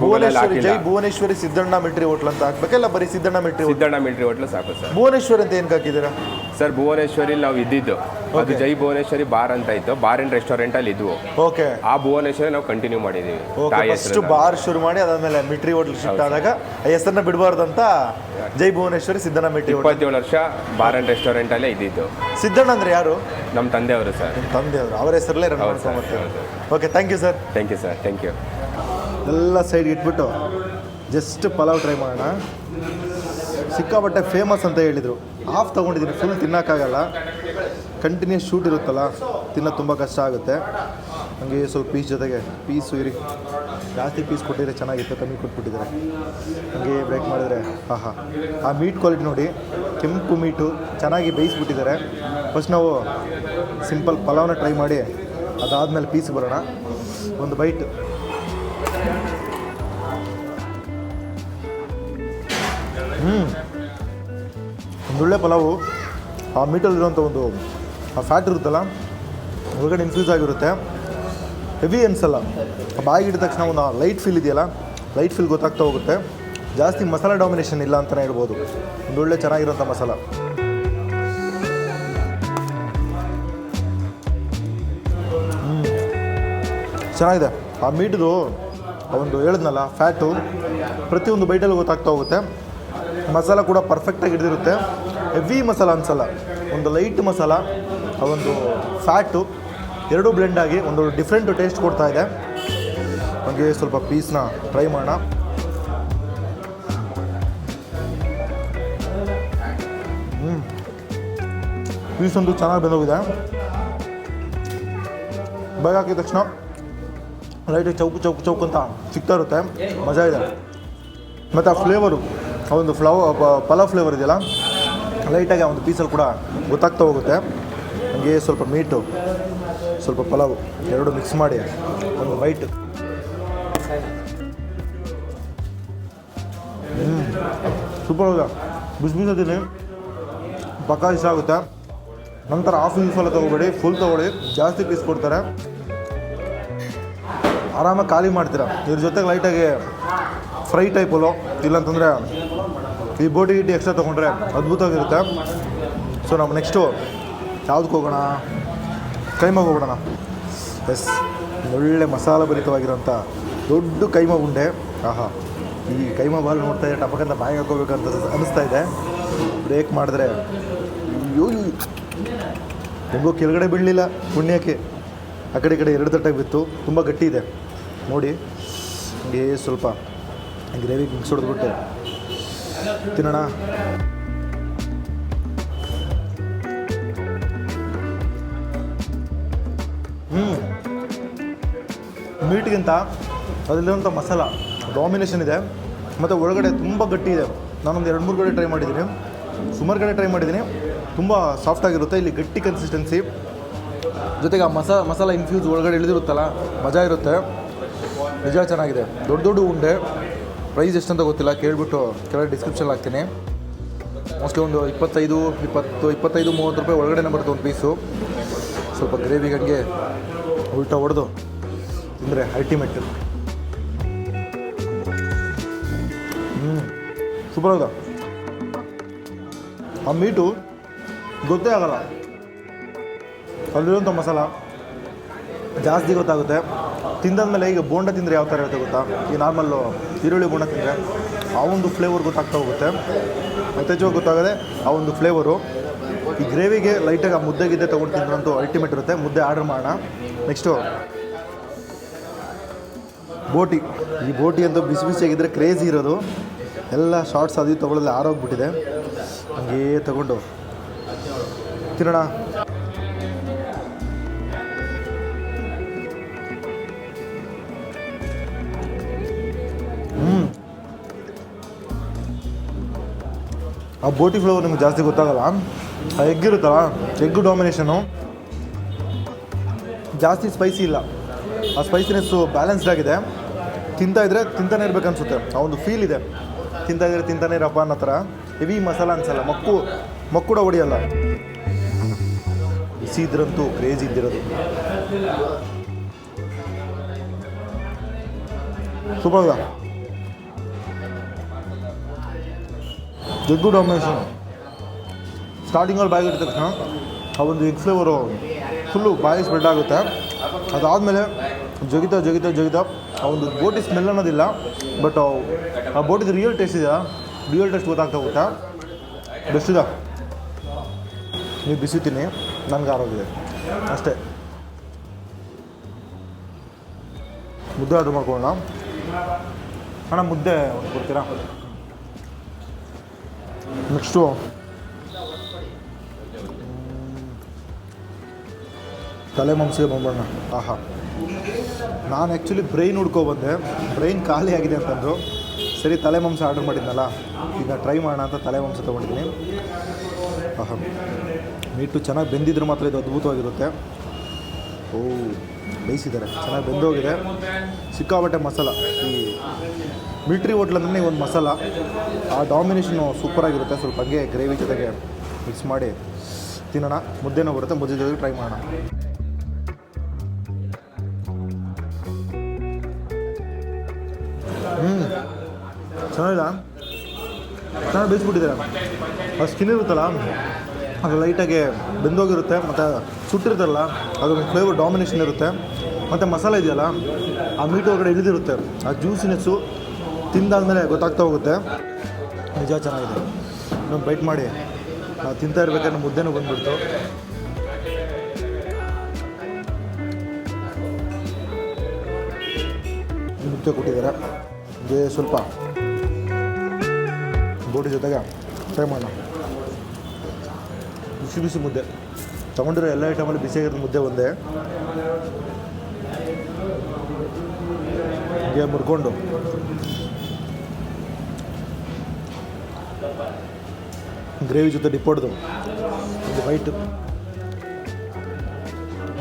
Speaker 1: ಭುವನೇಶ್ವರಿ ಜೈ ಭುವನೇಶ್ವರಿ ಸಿದ್ದಣ್ಣ ಮಿಟ್ರಿ ಹೋಟ್ಲ್ ಅಂತ ಹಾಕ್ಬೇಕಲ್ಲ ಬರೀ Siddanna military hotel.
Speaker 2: Siddanna military hotel ಸಾಕು ಸರ್.
Speaker 1: ಭುವನೇಶ್ವರಿ ಅಂತ ಏನಕ್ಕೆ ಹಾಕಿದ್ದೀರಾ?
Speaker 2: ಸರ್ ಭುವನೇಶ್ವರಿ ನಾವು ಇದ್ದಿದ್ದು. ಅದು ಜೈ ಭುವನೇಶ್ವರಿ ಬಾರ್ ಅಂತ ಇತ್ತು. ಬಾರ್ ಅಂಡ್ ರೆಸ್ಟೋರೆಂಟ್ ಅಲ್ಲಿ ಇದ್ವು.
Speaker 1: ಓಕೆ.
Speaker 2: ಆ ಭುವನೇಶ್ವರಿ ನಾವು ಕಂಟಿನ್ಯೂ ಮಾಡಿದೀವಿ
Speaker 1: ಫಸ್ಟ್ ಬಾರ್ ಶುರು ಮಾಡಿ ಅದಾದ್ಮೇಲೆ ಮಿಟ್ರಿ ಹೋಟ್ಲ್ ಶಿಫ್ಟ್ ಆದಾಗ ಆ ಹೆಸರನ್ನ ಬಿಡಬಾರ್ದಂತ ಅಂತ ಜೈ ಭುವನೇಶ್ವರಿ ಸಿದ್ದಣ್ಣ ಮಿಟ್ರಿ
Speaker 2: ಇಪ್ಪತ್ತೇಳು ವರ್ಷ ಬಾರ್ ಅಂಡ್ ರೆಸ್ಟೋರೆಂಟ್ ಅಲ್ಲೇ ಇದ್ದಿದ್ದು.
Speaker 1: ಸಿದ್ದಣ್ಣ ಅಂದ್ರೆ ಯಾರು?
Speaker 2: ನಮ್ಮ ತಂದೆಯವರು ಸರ್.
Speaker 1: ನಿಮ್ಮ ತಂದೆ ಅವರು ಅವರ ಹೆಸರಲ್ಲೇ ರನ್ ಮಾಡ್ಕೊಂಡು okay thank you sir
Speaker 2: thank you sir thank you
Speaker 1: ಎಲ್ಲ ಸೈಡ್ ಇಟ್ಬಿಟ್ಟು ಜಸ್ಟ್ ಪಲಾವ್ ಟ್ರೈ ಮಾಡೋಣ. ಸಿಕ್ಕಾಪಟ್ಟೆ ಫೇಮಸ್ ಅಂತ ಹೇಳಿದರು. ಹಾಫ್ ತೊಗೊಂಡಿದ್ದೀನಿ ಫುಲ್ ತಿನ್ನೋಕ್ಕಾಗಲ್ಲ. ಕಂಟಿನ್ಯೂಸ್ ಶೂಟ್ ಇರುತ್ತಲ್ಲ, ತಿನ್ನೋದು ತುಂಬ ಕಷ್ಟ ಆಗುತ್ತೆ. ಹಂಗೆ ಸ್ವಲ್ಪ ಪೀಸ್ ಜೊತೆಗೆ ಪೀಸು ಇರಿ. ಜಾಸ್ತಿ ಪೀಸ್ ಕೊಟ್ಟಿದ್ರೆ ಚೆನ್ನಾಗಿತ್ತು, ಕಮ್ಮಿ ಕೊಟ್ಬಿಟ್ಟಿದ್ದಾರೆ. ಹಂಗೆ ಬ್ರೇಕ್ ಮಾಡಿದರೆ, ಹಾಂ ಆ ಮೀಟ್ ಕ್ವಾಲಿಟಿ ನೋಡಿ, ಕೆಂಪು ಮೀಟು ಚೆನ್ನಾಗಿ ಬೇಯಿಸ್ಬಿಟ್ಟಿದ್ದಾರೆ. ಫಸ್ಟ್ ನಾವು ಸಿಂಪಲ್ ಪಲಾವ್ನ ಟ್ರೈ ಮಾಡಿ, ಅದಾದಮೇಲೆ ಪೀಸ್ ಬರೋಣ. ಒಂದು ಬೈಟ್ ಹ್ಞೂ ಒಂದೊಳ್ಳೆ ಪಲಾವು. ಆ ಮೀಟಲ್ಲಿರುವಂಥ ಒಂದು, ಆ ಫ್ಯಾಟ್ ಇರುತ್ತಲ್ಲ, ಒಳಗಡೆ ಇನ್ಫ್ಯೂಸ್ ಆಗಿರುತ್ತೆ. ಹೆವಿ ಅನ್ಸಲ್ಲ ಬಾಯಿಗೆ ಇಟ್ಟ ತಕ್ಷಣ ಒಂದು ಲೈಟ್ ಫೀಲ್ ಇದೆಯಲ್ಲ ಲೈಟ್ ಫೀಲ್ ಗೊತ್ತಾಗ್ತಾ ಹೋಗುತ್ತೆ. ಜಾಸ್ತಿ ಮಸಾಲ ಡಾಮಿನೇಷನ್ ಇಲ್ಲ ಅಂತಲೇ ಹೇಳ್ಬೋದು. ಒಂದೊಳ್ಳೆ ಚೆನ್ನಾಗಿರೋಂಥ ಮಸಾಲ. ಹ್ಞೂ ಚೆನ್ನಾಗಿದೆ. ಆ ಮೀಟ್ದು ಒಂದು ಹೇಳಿದ್ನಲ್ಲ ಫ್ಯಾಟು ಪ್ರತಿಯೊಂದು ಬೈಟಲ್ಲೂ ಗೊತ್ತಾಗ್ತಾ ಹೋಗುತ್ತೆ. ಮಸಾಲ ಕೂಡ ಪರ್ಫೆಕ್ಟಾಗಿ ಹಿಡಿದಿರುತ್ತೆ. ಹೆವಿ ಮಸಾಲ ಅನ್ಸಲ್ಲ. ಒಂದು ಲೈಟ್ ಮಸಾಲ ಅದೊಂದು ಫ್ಯಾಟು ಎರಡೂ ಬ್ಲೆಂಡ್ ಆಗಿ ಒಂದು ಡಿಫ್ರೆಂಟ್ ಟೇಸ್ಟ್ ಕೊಡ್ತಾ ಇದೆ. ಹಾಗೆ ಸ್ವಲ್ಪ ಪೀಸ್ನ ಟ್ರೈ ಮಾಡೋಣ. ಹ್ಞೂ ಪೀಸ್ ಒಂದು ಚೆನ್ನಾಗಿ ಬೆಂದೋಗಿದೆ. ಬೇಗ ಹಾಕಿದ ತಕ್ಷಣ ಲೈಟಾಗಿ ಚೌಕು ಚೌಕು ಚೌಕು ಅಂತ ಸಿಗ್ತಾ ಇರುತ್ತೆ. ಮಜಾ ಇದೆ. ಮತ್ತು ಆ ಫ್ಲೇವರು ಒಂದು ಫ್ಲವ ಪಲಾವ್ ಫ್ಲೇವರ್ ಇದೆಯಲ್ಲ ಲೈಟಾಗಿ ಆ ಒಂದು ಪೀಸಲ್ಲಿ ಕೂಡ ಗೊತ್ತಾಗ್ತಾ ಹೋಗುತ್ತೆ. ಹಾಗೆ ಸ್ವಲ್ಪ ಮೀಟು ಸ್ವಲ್ಪ ಪಲಾವ್ ಎರಡು ಮಿಕ್ಸ್ ಮಾಡಿ, ಒಂದು ವೈಟ್ ಹ್ಞೂ ಸೂಪರ್ ಹೌದಾ ಬಿಸಿ ಬಿಸಿ ತಿನ್ನಿ ಪಕ್ಕ ಇಷ್ಟ ಆಗುತ್ತೆ. ನಂತರ ಹಾಫ್ ಪೀಸ್ ತೊಗೊಬೇಡಿ ತೊಗೋಬೇಡಿ ಫುಲ್ ತೊಗೊಳ್ಳಿ ಜಾಸ್ತಿ ಪೀಸ್ ಕೊಡ್ತಾರೆ. ಆರಾಮಾಗಿ ಖಾಲಿ ಮಾಡ್ತೀರಾ? ಇದ್ರ ಜೊತೆಗೆ ಲೈಟಾಗಿ ಫ್ರೈ ಟೈಪಲ್ಲೋ ಇಲ್ಲಾಂತಂದರೆ ಈ ಬೋಟಿ ಗಿಟ್ಟಿ ಎಕ್ಸ್ಟ್ರಾ ತೊಗೊಂಡ್ರೆ ಅದ್ಭುತವಾಗಿರುತ್ತೆ. ಸೊ ನಾವು ನೆಕ್ಸ್ಟು ಯಾವ್ದಕ್ಕೆ ಹೋಗೋಣ? ಕೈಮಾಗ ಹೋಗೋಣ ಎಸ್ ಒಳ್ಳೆ ಮಸಾಲ ಭರಿತವಾಗಿರೋಂಥ ದೊಡ್ಡ ಕೈಮ ಉಂಡೆ. ಆಹಾ, ಈ ಕೈಮ ಬಾಲ್ ನೋಡ್ತಾ ಇದ್ದರೆ ಟಪಕಂತ ಬಾಯಿಗೆ ಹಾಕೋಬೇಕಂತ ಅನಿಸ್ತಾ ಇದೆ. ಬ್ರೇಕ್ ಮಾಡಿದ್ರೆ ಅಯ್ಯೋ ಹೆಂಗೋ ಕೆಳಗಡೆ ಬೀಳಲಿಲ್ಲ ಪುಣ್ಯಕ್ಕೆ. ಆ ಕಡೆ ಕಡೆ ಎರಡು ತಟ್ಟಾಗಿ ಬಿತ್ತು. ತುಂಬ ಗಟ್ಟಿ ಇದೆ. ನೋಡಿ, ಹಂಗೆ ಸ್ವಲ್ಪ ಗ್ರೇವಿ ಮಿಕ್ಸ್ ಹೊಡೆದ್ಬಿಟ್ಟು ತಿನ್ನೋಣ. ಹ್ಞೂ ಮೀಟ್ಗಿಂತ ಅದರಲ್ಲಿರುವಂಥ ಮಸಾಲ ಡಾಮಿನೇಷನ್ ಇದೆ. ಮತ್ತು ಒಳಗಡೆ ತುಂಬ ಗಟ್ಟಿ ಇದೆ. ನಾನೊಂದು ಎರಡು ಮೂರು ಕಡೆ ಟ್ರೈ ಮಾಡಿದ್ದೀನಿ. ಸುಮಾರು ಕಡೆ ಟ್ರೈ ಮಾಡಿದ್ದೀನಿ. ತುಂಬ ಸಾಫ್ಟಾಗಿರುತ್ತೆ ಇಲ್ಲಿ ಗಟ್ಟಿ ಕನ್ಸಿಸ್ಟೆನ್ಸಿ ಜೊತೆಗೆ ಆ ಮಸಾ, ಮಸಾಲ ಇನ್ಫ್ಯೂಸ್ ಒಳಗಡೆ ಇಳಿದಿರುತ್ತಲ್ಲ, ಮಜಾ ಇರುತ್ತೆ. ನಿಜ ಚೆನ್ನಾಗಿದೆ. ದೊಡ್ಡ ದೊಡ್ಡ ಉಂಡೆ. ಪ್ರೈಸ್ ಎಷ್ಟಂತ ಗೊತ್ತಿಲ್ಲ, ಕೇಳಿಬಿಟ್ಟು ಕೆಳಗೆ ಡಿಸ್ಕ್ರಿಪ್ಷನ್ ಹಾಕ್ತೀನಿ. ಮೋಸ್ಟ್ಲಿ ಒಂದು ಇಪ್ಪತ್ತೈದು, ಇಪ್ಪತ್ತು, ಇಪ್ಪತ್ತೈದು, ಮೂವತ್ತು ರೂಪಾಯಿ ಒಳಗಡೆನೇ ಬರುತ್ತೆ ಒಂದು ಪೀಸು ಸ್ವಲ್ಪ ಗ್ರೇವಿ ಹಂಗೆ ಉಲ್ಟಾ ಹೊಡೆದು ಅಂದರೆ ಅಲ್ಟಿಮೇಟ್ ಹ್ಞೂ ಸೂಪರ್ ಅದ ಆ ಮೀಟು ಗೊತ್ತೇ ಆಗಲ್ಲ. ಅಲ್ಲಿರುವಂಥ ಮಸಾಲ ಜಾಸ್ತಿ ಗೊತ್ತಾಗುತ್ತೆ. ತಿಂದಾದ್ಮೇಲೆ ಈಗ ಬೋಂಡ ತಿಂದರೆ ಯಾವ ಥರ ಇರುತ್ತೆ ಗೊತ್ತಾ? ಈ ನಾರ್ಮಲ್ಲು ಈರುಳ್ಳಿ ಬೋಂಡ ತಿಂದರೆ ಆ ಒಂದು ಫ್ಲೇವರ್ ಗೊತ್ತಾಗ್ತಾ ಹೋಗುತ್ತೆ. ಯಥೇಚ್ಛವಾಗಿ ಗೊತ್ತಾಗದೆ ಆ ಒಂದು ಫ್ಲೇವರು ಈ ಗ್ರೇವಿಗೆ ಲೈಟಾಗಿ ಆ ಮುದ್ದೆ ಗಿದ್ದೆ ತೊಗೊಂಡು ತಿಂದ್ರಂತೂ ಅಲ್ಟಿಮೇಟ್ ಇರುತ್ತೆ. ಮುದ್ದೆ ಆರ್ಡರ್ ಮಾಡೋಣ. ನೆಕ್ಸ್ಟು ಬೋಟಿ. ಈ ಬೋಟಿ ಅಂತೂ ಬಿಸಿ ಬಿಸಿಯಾಗಿದ್ದರೆ ಕ್ರೇಜಿ ಇರೋದು. ಎಲ್ಲ ಶಾರ್ಟ್ಸ್ ಅದು ತೊಗೊಳ್ಳೋದು ಆರೋಗ್ಬಿಟ್ಟಿದೆ ಹಂಗೇ ತಗೊಂಡು ತಿನ್ನೋಣ. ಆ ಬೋಟಿ ಫ್ಲೇವರ್ ನಿಮ್ಗೆ ಜಾಸ್ತಿ ಗೊತ್ತಾಗಲ್ಲ? ಆ ಎಗ್ ಇರುತ್ತಲ್ಲ, ಎಗ್ ಡಾಮಿನೇಷನು ಜಾಸ್ತಿ ಸ್ಪೈಸಿ ಇಲ್ಲ. ಆ ಸ್ಪೈಸಿನೆಸ್ಸು ಬ್ಯಾಲೆನ್ಸ್ಡ್ ಆಗಿದೆ. ತಿಂತಾ ಇದ್ರೆ ತಿಂತಾನೆ ಇರ್ಬೇಕು ಅನ್ಸುತ್ತೆ ಆ ಒಂದು ಫೀಲ್ ಇದೆ. ತಿಂತಾ ಇದ್ರೆ ತಿಂತಾನೆ ಇರಪ್ಪ ಅನ್ನೋ ಥರ. ಹೆವಿ ಮಸಾಲ ಅನ್ಸಲ್ಲ, ಮಕ್ಕು, ಮಕ್ಕೂಡ ಹೊಡಿಯಲ್ಲ. ಬಿಸಿ ಇದ್ರಂತೂ ಕ್ರೇಜ್ ಇದ್ದಿರೋದು. Super egg domination. ಸ್ಟಾರ್ಟಿಂಗಲ್ಲಿ ಬಾಯಿಗೆ ಇಟ್ಟ ತಕ್ಷಣ ಆ ಒಂದು ಎಗ್ ಫ್ಲೇವರು ಫುಲ್ಲು ಬಾಯಿ ಸ್ಪ್ರೆಡ್ ಆಗುತ್ತೆ. ಅದಾದಮೇಲೆ ಜಗಿತಾ ಜಗಿತಾ ಜಗಿತಾ ಆ ಒಂದು ಬೋಟಿ ಸ್ಮೆಲ್ ಅನ್ನೋದಿಲ್ಲ ಬಟ್ ಆ ಬೋಟಿದು ರಿಯಲ್ ಟೇಸ್ಟ್ ಇದೆಯಾ? ರಿಯಲ್ ಟೇಸ್ಟ್ ಗೊತ್ತಾಗ್ತಾ ಹೋಗುತ್ತಾ. ಬೆಸ್ಟ್ ಇದೆ? ನೀವು ಬಿಸಿ ತಿನ್ನಿ ನನಗೆ ಆರೋಗ್ಯ ಅಷ್ಟೇ. ಮುದ್ದೆ ಆರ್ಡ್ರ್ ಮಾಡ್ಕೊಳ್ಳೋಣ. ಅಣ್ಣ, ಮುದ್ದೆ ಒಂದು ಕೊಡ್ತೀರಾ? ನೆಕ್ಸ್ಟು ತಲೆ ಮಾಂಸಿಗೆ ಬಂದ್ಬಿಡೋಣ ಆಹಾ. ನಾನು ಆ್ಯಕ್ಚುಲಿ ಬ್ರೈನ್ ಹುಡ್ಕೊ ಬಂದೆ ಬ್ರೈನ್ ಖಾಲಿ ಆಗಿದೆ ಅಂತಂದರು ಸರಿ ತಲೆ ಮಾಂಸ ಆರ್ಡರ್ ಮಾಡಿದ್ನಲ್ಲ? ಈಗ ಟ್ರೈ ಮಾಡೋಣ ಅಂತ ತಲೆ ಮಾಂಸ ತೊಗೊಂಡಿದ್ದೀನಿ. ಆಹಾ. ಮೀಟು ಚೆನ್ನಾಗಿ ಬೆಂದಿದ್ರೆ ಮಾತ್ರ ಇದು ಅದ್ಭುತವಾಗಿರುತ್ತೆ. ಓ. ಬೇಯಿಸಿದ್ದಾರೆ. ಚೆನ್ನಾಗಿ ಬೆಂದೋಗಿದೆ. ಸಿಕ್ಕಾಬಟ್ಟೆ ಮಸಾಲ. ಈ ಮಿಲ್ಟ್ರಿ ಹೋಟ್ಲಂದ್ರೆ ಒಂದು ಮಸಾಲ. ಆ ಡಾಮಿನೇಷನು ಸೂಪರಾಗಿರುತ್ತೆ ಸ್ವಲ್ಪ ಹಂಗೆ ಗ್ರೇವಿ ಜೊತೆಗೆ ಮಿಕ್ಸ್ ಮಾಡಿ ತಿನ್ನೋಣ. ಮುದ್ದೆನೂ ಬರುತ್ತೆ. ಮುದ್ದೆ ಜೊತೆಗೆ ಟ್ರೈ ಮಾಡೋಣ. ಹ್ಞೂ ಚೆನ್ನಾಗಿಲ್ಲ ಚೆನ್ನಾಗಿ ಬೇಯಿಸ್ಬಿಟ್ಟಿದ್ದಾರೆ. ಆ ಸ್ಕಿನ್ ಇರುತ್ತಲ್ಲ? ಅದು ಲೈಟಾಗಿ ಬೆಂದೋಗಿರುತ್ತೆ, ಮತ್ತು ಸುಟ್ಟಿರುತ್ತಲ್ಲ ಅದು ಫ್ಲೇವರ್ ಡಾಮಿನೇಷನ್ ಇರುತ್ತೆ. ಮತ್ತು ಮಸಾಲೆ ಇದೆಯಲ್ಲ, ಆ ಮೀಟ್ ಒಳಗಡೆ ಇಳಿದಿರುತ್ತೆ. ಆ ಜ್ಯೂಸಿನೆಸ್ಸು ತಿಂದಾದ್ಮೇಲೆ ಗೊತ್ತಾಗ್ತಾ ಹೋಗುತ್ತೆ. ನಿಜ, ಚೆನ್ನಾಗಿದೆ. ಇನ್ನೊಂದು ಬೈಟ್ ಮಾಡಿ. ತಿಂತಾ ಇರ್ಬೇಕಾದ್ರೆ ಮುದ್ದೆನೂ ಬಂದುಬಿಡ್ತು. ಮುದ್ದೆ ಕೊಟ್ಟಿದ್ದಾರೆ. ಇದೇ ಸ್ವಲ್ಪ ಬೋಟಿ ಜೊತೆಗೆ ಫ್ರೈ ಮಾಡೋಣ. ಬಿಸಿ ಬಿಸಿ ಮುದ್ದೆ. ತೊಗೊಂಡಿರೋ ಎಲ್ಲ ಐಟಮಲ್ಲಿ ಬಿಸಿಯಾಗಿರೋ ಮುದ್ದೆ ಒಂದೇ. ಹೀಗೆ ಮುರ್ಕೊಂಡು. ಗ್ರೇವಿ ಜೊತೆ ಡಿಪ್ಪೊಡ್ದು. ಒಂದು ವೈಟ್.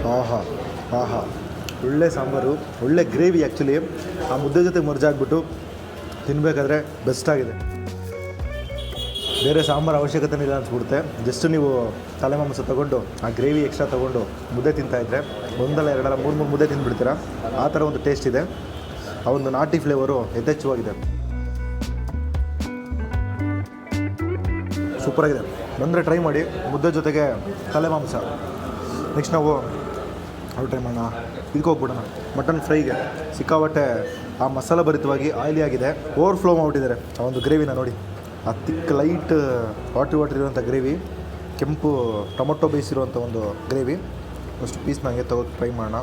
Speaker 1: ಆಹಾ ಆಹಾ. ಒಳ್ಳೆ ಸಾಂಬಾರು, ಒಳ್ಳೆ ಗ್ರೇವಿ ಆ್ಯಕ್ಚುಲಿ ಆ ಮುದ್ದೆ ಜೊತೆ ಮರ್ಜಾಗ್ಬಿಟ್ಟು ತಿನ್ನಬೇಕಾದ್ರೆ ಬೆಸ್ಟ್ ಆಗಿದೆ. ಬೇರೆ ಸಾಂಬಾರು ಅವಶ್ಯಕತೆ ಇಲ್ಲ ಅನ್ಸ್ಬಿಡುತ್ತೆ ಜಸ್ಟ್ ನೀವು ತಲೆ ಮಾಂಸ ತಗೊಂಡು, ಆ ಗ್ರೇವಿ ಎಕ್ಸ್ಟ್ರಾ ತಗೊಂಡು ಮುದ್ದೆ ತಿಂತಾಯಿದ್ರೆ ಒಂದಲ್ಲ ಎರಡಲ್ಲ ಮೂರು ಮೂರು ಮುದ್ದೆ ತಿಂದ್ಬಿಡ್ತೀರಾ? ಆ ಥರ ಒಂದು ಟೇಸ್ಟ್ ಇದೆ. ಆ ಒಂದು ನಾಟಿ ಫ್ಲೇವರು ಯಥೇಚ್ಛವಾಗಿದೆ. ಸೂಪರಾಗಿದೆ ಬಂದರೆ ಟ್ರೈ ಮಾಡಿ, ಮುದ್ದೆ ಜೊತೆಗೆ ತಲೆ ಮಾಂಸ. ನೆಕ್ಸ್ಟ್ ನಾವು ಅವ್ರು ಟ್ರೈ ಮಾಡೋಣ. ಇದಕ್ಕೆ ಹೋಗ್ಬಿಡೋಣ. ಮಟನ್ ಫ್ರೈಗೆ ಸಿಕ್ಕಾಬಟ್ಟೆ ಆ ಮಸಾಲ ಭರಿತವಾಗಿ ಆಯಿಲಿ ಆಗಿದೆ. ಓವರ್ ಫ್ಲೋ ಮಾಡಿಬಿಟ್ಟಿದ್ದಾರೆ ಆ ಒಂದು ಗ್ರೇವಿನ ನೋಡಿ. ಆ ತಿಕ್ ಲೈಟ್ ವಾಟ್ರಿ ವಾಟ್ರ್ ಇರುವಂಥ ಗ್ರೇವಿ ಕೆಂಪು ಟೊಮೊಟೊ ಬೇಯಿಸಿರುವಂಥ ಒಂದು ಗ್ರೇವಿ ಫಸ್ಟ್ ಪೀಸ್ ನನಗೆ ತಗೋ ಟ್ರೈ ಮಾಡೋಣ.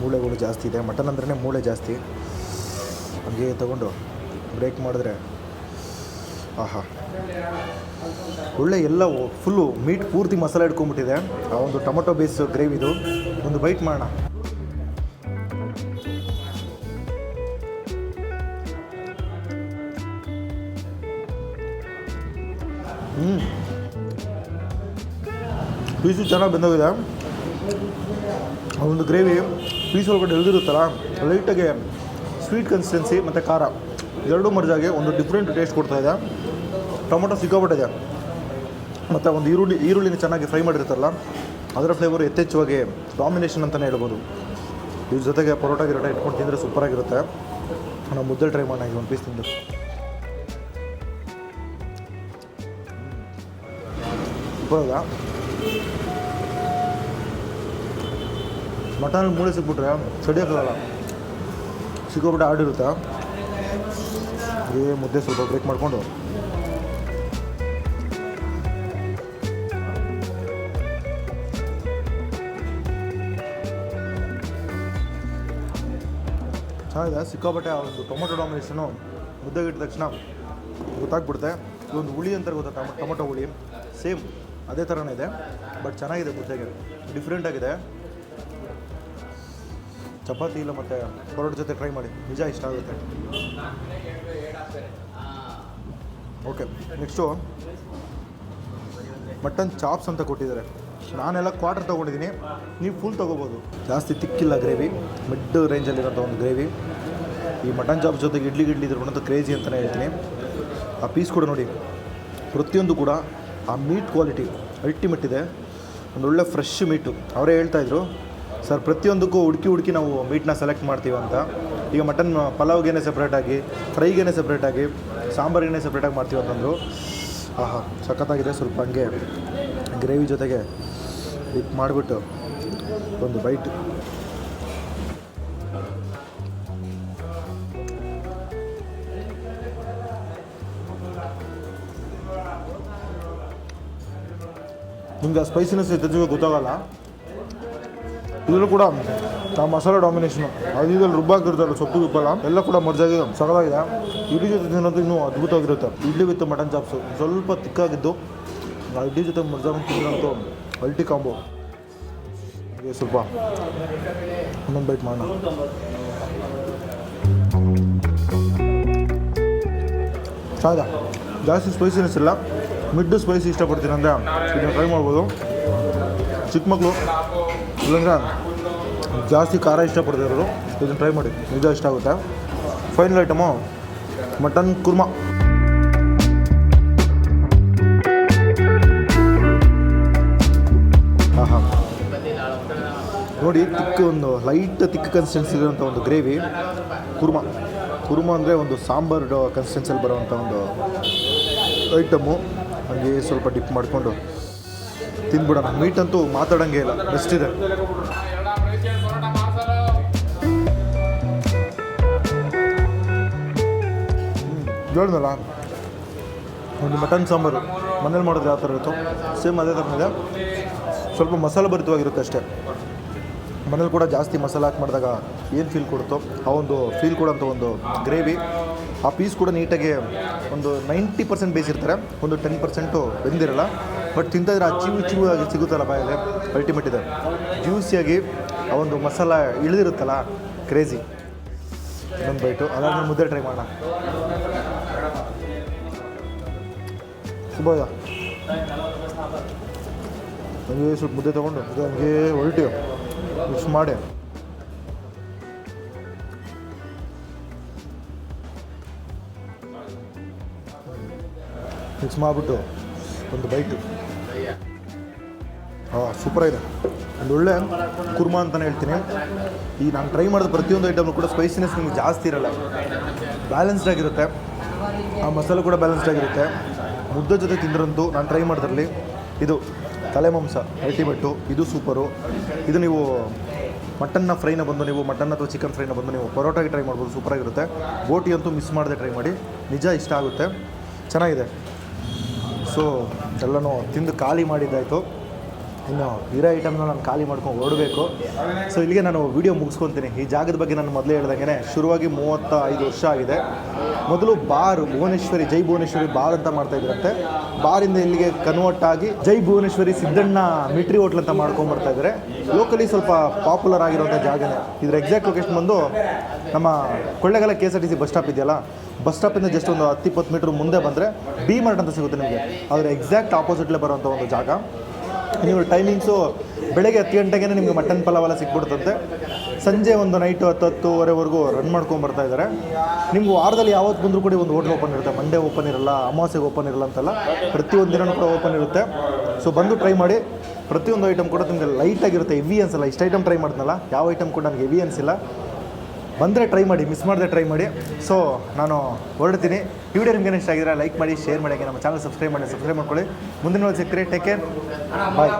Speaker 1: ಮೂಳೆಗಳು ಜಾಸ್ತಿ ಇದೆ. ಮಟನ್ ಅಂದ್ರೇ ಮೂಳೆ ಜಾಸ್ತಿ. ಹಂಗೆ ತಗೊಂಡು ಬ್ರೇಕ್ ಮಾಡಿದ್ರೆ ಆಹಾ. ಒಳ್ಳೆ ಎಲ್ಲ ಫುಲ್ಲು ಮೀಟ್ ಪೂರ್ತಿ ಮಸಾಲೆ ಇಟ್ಕೊಂಡ್ಬಿಟ್ಟಿದೆ ಆ ಒಂದು ಟೊಮೊಟೊ ಬೇಸ್ ಗ್ರೇವಿದು ಒಂದು ಬೈಟ್ ಮಾಡೋಣ. ಹ್ಞೂ ಪೀಸು ಚೆನ್ನಾಗಿ ಬೆಂದೋಗಿದೆ. ಒಂದು ಗ್ರೇವಿ, ಪೀಸ್ ಒಳಗಡೆ ಎಳ್ದಿರುತ್ತಲ್ಲ ಲೈಟಾಗಿ ಸ್ವೀಟ್ ಕನ್ಸಿಸ್ಟೆನ್ಸಿ ಮತ್ತು ಖಾರ. ಎರಡೂ ಮರ್ಜಾಗಿ ಒಂದು ಡಿಫ್ರೆಂಟ್ ಟೇಸ್ಟ್ ಕೊಡ್ತಾ ಇದೆ. ಟೊಮೊಟೊ ಸಿಕ್ಕಾಪಟ್ಟಿದೆ. ಮತ್ತು ಒಂದು ಈರುಳ್ಳಿ, ಈರುಳ್ಳಿನ ಚೆನ್ನಾಗಿ ಫ್ರೈ ಮಾಡಿರ್ತಾರಲ್ಲ, ಅದರ ಫ್ಲೇವರ್ ಯಥೇಚ್ಛವಾಗಿ ಡಾಮಿನೇಷನ್ ಅಂತಲೇ ಹೇಳ್ಬೋದು. ಇದ್ರ ಜೊತೆಗೆ ಪರೋಟ ಗಿರೋಟ ಇಟ್ಕೊಂಡು ತಿಂದರೆ ಸೂಪರಾಗಿರುತ್ತೆ ನಾವು ಮುದ್ದೆ ಟ್ರೈ ಮಾಡೋಣ ಒಂದು ಪೀಸ್ ತಿಂದು. ಸೂಪರ್ ಮಟನಲ್ಲಿ ಮೂಳೆ ಸಿಕ್ಬಿಟ್ರೆ ಸಡಿಯೋಕ್ಕಾಗಲ್ಲ ಸಿಕ್ಕೋಬಿಟ್ಟು ಆಡಿರುತ್ತೆ ಏ, ಮುದ್ದೆ ಸ್ವಲ್ಪ ಬ್ರೇಕ್ ಮಾಡಿಕೊಂಡು. ಚೆನ್ನಾಗಿದೆ, ಸಿಕ್ಕಾಪಟ್ಟೆ ಆ ಒಂದು ಟೊಮೊಟೊ ಡಾಮಿನೇಷನು ಮುದ್ದೆಗೆ ಇಟ್ಟ ತಕ್ಷಣ ಗೊತ್ತಾಗ್ಬಿಡುತ್ತೆ. ಇದೊಂದು ಹುಳಿ ಅಂತಾರೆ ಗೊತ್ತಾ, ಟಮ, ಟೊಮೊಟೊ ಹುಳಿ? ಸೇಮ್ ಅದೇ ಥರನೇ ಇದೆ. ಬಟ್ ಚೆನ್ನಾಗಿದೆ ಮುದ್ದೆಗೆ ಡಿಫ್ರೆಂಟ್ ಆಗಿದೆ. ಚಪಾತಿ ಇಲ್ಲ ಮತ್ತು ಪರೋಟ ಜೊತೆ ಟ್ರೈ ಮಾಡಿ. ನಿಜ ಇಷ್ಟ ಆಗುತ್ತೆ. ಓಕೆ ನೆಕ್ಸ್ಟು ಮಟನ್ ಚಾಪ್ಸ್ ಅಂತ ಕೊಟ್ಟಿದ್ದಾರೆ. ನಾನೆಲ್ಲ ಕ್ವಾರ್ಟರ್ ತೊಗೊಂಡಿದ್ದೀನಿ. ನೀವು ಫುಲ್ ತೊಗೋಬೋದು. ಜಾಸ್ತಿ ತಿಕ್ಕಿಲ್ಲ ಗ್ರೇವಿ ಮಿಡ್ ರೇಂಜಲ್ಲಿರೋಂಥ ಒಂದು ಗ್ರೇವಿ ಈ ಮಟನ್ ಚಾಪ್ಸ್ ಜೊತೆಗೆ ಇಡ್ಲಿ ಗಿಡ್ಲಿ ಇದ್ರೆ ಒಂದು ಕ್ರೇಜಿ ಅಂತಲೇ ಹೇಳ್ತೀನಿ. ಆ ಪೀಸ್ ಕೂಡ ನೋಡಿ. ಪ್ರತಿಯೊಂದು ಕೂಡ ಆ ಮೀಟ್ ಕ್ವಾಲಿಟಿ ಅಲ್ಟಿಮೇಟ್ ಇದೆ. ಒಂದು ಒಳ್ಳೆ ಫ್ರೆಶ್ ಮೀಟು ಅವರೇ ಹೇಳ್ತಾಯಿದ್ರು ಸರ್ ಪ್ರತಿಯೊಂದಕ್ಕೂ ಹುಡುಕಿ ಹುಡುಕಿ ನಾವು ಮೀಟನ್ನ ಸೆಲೆಕ್ಟ್ ಮಾಡ್ತೀವಿ ಅಂತ. ಈಗ ಮಟನ್ ಪಲಾವ್ಗೇನೆ ಸಪ್ರೇಟಾಗಿ ಫ್ರೈಗೇನೆ ಸಪ್ರೇಟಾಗಿ ಸಾಂಬಾರಿಗೇನೆ ಸಪ್ರೇಟಾಗಿ ಮಾಡ್ತೀವಿ ಅಂತಂದರು. ಆಹಾ, ಸಖತ್ತಾಗಿದೆ. ಸ್ವಲ್ಪ ಹಂಗೆ ಗ್ರೇವಿ ಜೊತೆಗೆ ಡಿಪ್ ಮಾಡಿಬಿಟ್ಟು ಒಂದು ಬೈಟ್ ನಿಮ್ಗೆ ಆ ಸ್ಪೈಸಿನೆಸ್ ಜೊತೆಗೆ ಗೊತ್ತಾಗಲ್ಲ. ಇದರಲ್ಲೂ ಕೂಡ ಆ ಮಸಾಲೆ ಡಾಮಿನೇಷನ್ ಅದು ಇದ್ರಲ್ಲಿ ರುಬ್ಬಾಗಿರ್ತಾರೆ ಸೊಪ್ಪು ಗಿಪ್ಪಲ್ಲ ಎಲ್ಲ ಕೂಡ ಮರ್ಜಾಗಿ ಸಗದಾಗಿದೆ. ಇಡ್ಲಿ ಜೊತೆ ತಿನ್ನೋದು ಇನ್ನೂ ಅದ್ಭುತವಾಗಿರುತ್ತೆ. ಇಡ್ಲಿ ವಿತ್ ಮಟನ್ ಚಾಪ್ಸು ಸ್ವಲ್ಪ ತಿಕ್ಕಾಗಿದ್ದು, ಆ ಇಡ್ಲಿ ಜೊತೆ ಮರ್ಜಾಗಿ ತಿನ್ನೋದು ಅಲ್ಟಿ ಕಾಂಬೋ ಸ್ವಲ್ಪ ಇನ್ನೊಂದು ಬೈಟ್ ಮಾಡೋಣ. ಹೌದಾ ಜಾಸ್ತಿ ಸ್ಪೈಸಿನೆಸ್ ಇಲ್ಲ. ಮಿಡ್ ಸ್ಪೈಸಿ ಇಷ್ಟಪಡ್ತೀನಿ ಅಂದರೆ ಇದನ್ನು ಟ್ರೈ ಮಾಡ್ಬೋದು. ಚಿಕ್ಕ ಮಕ್ಕಳು ಇಲ್ಲಾಂದ್ರೆ ಜಾಸ್ತಿ ಖಾರ ಇಷ್ಟಪಡ್ತಿರೋರು ಇದನ್ನು ಟ್ರೈ ಮಾಡಿ, ನಿಜ ಇಷ್ಟ ಆಗುತ್ತೆ. Final item mutton kurma. ಹಾಂ ನೋಡಿ ತಿಕ್ಕ ಒಂದು ಲೈಟ್ ತಿಕ್ಕ ಕನ್ಸಿಸ್ಟೆನ್ಸಿ ಇರುವಂಥ ಒಂದು ಗ್ರೇವಿ ಕುರ್ಮಾ. ಕುರ್ಮಾ ಅಂದರೆ ಒಂದು ಸಾಂಬಾರು ಕನ್ಸಿಸ್ಟೆನ್ಸಿಯಲ್ಲಿ ಬರುವಂಥ ಒಂದು ಐಟಮು ಹಾಗೆ ಸ್ವಲ್ಪ ಡಿಪ್ ಮಾಡಿಕೊಂಡು ತಿನ್ಬಿಡೋಣ. ಮೀಟ್ ಅಂತೂ ಮಾತಾಡೋಂಗೆ ಇಲ್ಲ. ಬೆಸ್ಟ್ ಇದೆ. ಹೇಳ್ದಲ್ಲ ಒಂದು ಮಟನ್ ಸಾಂಬಾರು. ಮನೇಲಿ ಮಾಡೋದು ಯಾವ ಥರ ಇರುತ್ತೋ? ಸೇಮ್ ಅದೇ ಥರ ಇದೆ. ಸ್ವಲ್ಪ ಮಸಾಲೆ ಭರಿತವಾಗಿರುತ್ತೆ ಅಷ್ಟೇ. ಮನೇಲಿ ಕೂಡ ಜಾಸ್ತಿ ಮಸಾಲೆ ಹಾಕಿ ಮಾಡಿದಾಗ ಏನು ಫೀಲ್ ಕೊಡುತ್ತೋ? ಆ ಒಂದು ಫೀಲ್ ಕೊಡೋಂಥ ಒಂದು ಗ್ರೇವಿ. ಆ ಪೀಸ್ ಕೂಡ ನೀಟಾಗಿ ಒಂದು ನೈಂಟಿ ಪರ್ಸೆಂಟ್ ಬೇಯಿಸಿರ್ತಾರೆ ಒಂದು ಟೆನ್ ಪರ್ಸೆಂಟು ಬೆಂದಿರಲ್ಲ. ಬಟ್ ತಿಂತಿದ್ರೆ ಆ ಚಿವು ಚಿವು ಆಗಿ ಸಿಗುತ್ತಲ್ಲ ಬಾಯಲ್ಲಿ. ಅಲ್ಟಿಮೇಟ್ ಇದೆ. ಜ್ಯೂಸಿಯಾಗಿ ಆ ಒಂದು ಮಸಾಲ ಇಳಿದಿರುತ್ತಲ್ಲ ಕ್ರೇಜಿ ಇನ್ನೊಂದು ಬೈಟು ಅದಾದ್ಮೇಲೆ ಮುದ್ದೆ ಟ್ರೈ ಮಾಡೋಣ. ಹಂಗೆ ಸ್ವಲ್ಪ ಮುದ್ದೆ ತೊಗೊಂಡು ಹಂಗೆ ಹೊರಟಿ ಮಿಕ್ಸ್ ಮಾಡಿ. ಮಿಕ್ಸ್ ಮಾಡಿಬಿಟ್ಟು ಒಂದು ಬೈಟು ಹಾಂ ಇದೆ. ಒಂದು ಒಳ್ಳೆ ಕುರ್ಮಾ ಅಂತಲೇ ಹೇಳ್ತೀನಿ. ಈ ನಾನು ಟ್ರೈ ಮಾಡಿದ ಪ್ರತಿಯೊಂದು ಐಟಮ್ನು ಕೂಡ ಸ್ಪೈಸಿನೆಸ್ ನಿಮ್ಗೆ ಜಾಸ್ತಿ ಇರಲ್ಲ. ಬ್ಯಾಲೆನ್ಸ್ಡ್ ಆಗಿರುತ್ತೆ. ಆ ಮಸಾಲೆ ಕೂಡ ಬ್ಯಾಲೆನ್ಸ್ಡ್ ಆಗಿರುತ್ತೆ. ಮುದ್ದೆ ಜೊತೆ ತಿಂದ್ರಂತೂ ನಾನು ಟ್ರೈ ಮಾಡಿದ್ರಲ್ಲಿ ಇದು ತಲೆ ಮಾಂಸ ಅಲ್ಟಿಮೇಟು ಇದು ಸೂಪರು ಇದು ನೀವು ಮಟನ್ನ ಫ್ರೈನ ಬಂದು ನೀವು ಮಟನ್ ಅಥವಾ ಚಿಕನ್ ಫ್ರೈನ ಬಂದು ನೀವು ಪರೋಟಾಗೆ ಟ್ರೈ ಮಾಡ್ಬೋದು ಸೂಪರಾಗಿರುತ್ತೆ ಬೋಟಿ ಅಂತೂ ಮಿಸ್ ಮಾಡದೆ ಟ್ರೈ ಮಾಡಿ. ನಿಜ ಇಷ್ಟ ಆಗುತ್ತೆ. ಚೆನ್ನಾಗಿದೆ. ಸೊ, ಎಲ್ಲನೂ ತಿಂದು ಖಾಲಿ ಮಾಡಿದ್ದಾಯಿತು. ಇನ್ನು ಇರೋ ಐಟಮ್ನ ನಾನು ಖಾಲಿ ಮಾಡ್ಕೊಂಡು ಹೊರಡಬೇಕು ಸೊ, ಇಲ್ಲಿಗೆ ನಾನು ವಿಡಿಯೋ ಮುಗಿಸ್ಕೊತೀನಿ. ಈ ಜಾಗದ ಬಗ್ಗೆ ನಾನು ಮೊದಲೇ ಹೇಳ್ದಂಗೆ ಶುರುವಾಗಿ ಮೂವತ್ತ ಐದು ವರ್ಷ ಆಗಿದೆ. ಮೊದಲು ಬಾರ್, ಭುವನೇಶ್ವರಿ, ಜೈ ಭುವನೇಶ್ವರಿ ಬಾರ್ ಅಂತ ಮಾಡ್ತಾ ಇದ್ರಂತೆ. ಬಾರಿಂದ ಇಲ್ಲಿಗೆ ಕನ್ವರ್ಟ್ ಆಗಿ ಜೈ ಭುವನೇಶ್ವರಿ ಸಿದ್ದಣ್ಣ ಮಿಟ್ರಿ ಹೋಟ್ಲ್ ಅಂತ ಮಾಡ್ಕೊಂಬರ್ತಾ ಇದ್ದಾರೆ ಲೋಕಲಿ ಸ್ವಲ್ಪ ಪಾಪ್ಯುಲರ್ ಆಗಿರೋಂಥ ಜಾಗನೇ. ಇದರ ಎಕ್ಸಾಕ್ಟ್ ಲೊಕೇಶನ್ ಬಂದು ನಮ್ಮ Kollegal K S R T C bus stop ಇದೆಯಲ್ಲ ಬಸ್ ಸ್ಟಾಪಿಂದ ಜಸ್ಟ್ ಒಂದು ಹತ್ತು ಇಪ್ಪತ್ತು ಮೀಟ್ರ್ ಮುಂದೆ ಬಂದರೆ ಬಿ ಮಾರ್ಟ್ ಅಂತ ಸಿಗುತ್ತೆ ನಿಮಗೆ. ಅದರ ಎಕ್ಸಾಕ್ಟ್ ಆಪೋಸಿಟ್ಲೇ ಬರುವಂಥ ಒಂದು ಜಾಗ. ನೀವು ಟೈಮಿಂಗ್ಸು ಬೆಳಗ್ಗೆ ಹತ್ತು ಗಂಟೆಗೆ ನಿಮಗೆ ಮಟನ್ ಪಲಾವ್ ಎಲ್ಲ ಸಿಕ್ಬಿಡುತ್ತಂತೆ ಸಂಜೆ ಒಂದು ನೈಟು ಹತ್ತು ಹತ್ತುವರೆವರೆಗೂ ರನ್ ಮಾಡ್ಕೊಂಡು ಬರ್ತಾ ಇದ್ದಾರೆ ನಿಮ್ಗೆ ವಾರದಲ್ಲಿ ಯಾವತ್ತು ಬಂದರೂ ಕೂಡ ಒಂದು ಹೋಟ್ಲ್ ಓಪನ್ ಇರುತ್ತೆ. ಮಂಡೇ ಓಪನ್ ಇರಲ್ಲ, ಅಮಾವಾಸ್ಯೆಗೆ ಓಪನ್ ಇರಲ್ಲ ಅಂತಲ್ಲ. ಪ್ರತಿಯೊಂದು ದಿನನೂ ಕೂಡ ಓಪನ್ ಇರುತ್ತೆ. ಸೊ ಬಂದು ಟ್ರೈ ಮಾಡಿ. ಪ್ರತಿಯೊಂದು ಐಟಮ್ ಕೂಡ ನಿಮಗೆ ಲೈಟಾಗಿರುತ್ತೆ ಹೆವಿ ಅನ್ಸಲ್ಲ. ಇಷ್ಟು ಐಟಮ್ ಟ್ರೈ ಮಾಡಿದ್ನಲ್ಲ. ಯಾವ ಐಟಮ್ ಕೂಡ ನನಗೆ ಹೆವಿ ಅನಿಸಿಲ್ಲ. ಬಂದರೆ ಟ್ರೈ ಮಾಡಿ ಮಿಸ್ ಮಾಡದೆ ಟ್ರೈ ಮಾಡಿ. ಸೊ ನಾನು ಹೊರಡ್ತೀನಿ. ಈ ವಿಡಿಯೋ ನಿಮ್ಗೆ ಇಷ್ಟ ಆಗಿದ್ರೆ ಲೈಕ್ ಮಾಡಿ ಶೇರ್ ಮಾಡಿ ನಮ್ಮ ಚಾನಲ್ ಸಬ್ಸ್ಕ್ರೈಬ್ ಮಾಡಿ ಸಬ್ಸ್ಕ್ರೈಬ್ ಮಾಡ್ಕೊಳ್ಳಿ. ಮುಂದಿನ ಸಿಗ್ತೀರಿ ಟೇಕ್ ಕೇರ್ ಬಾಯ್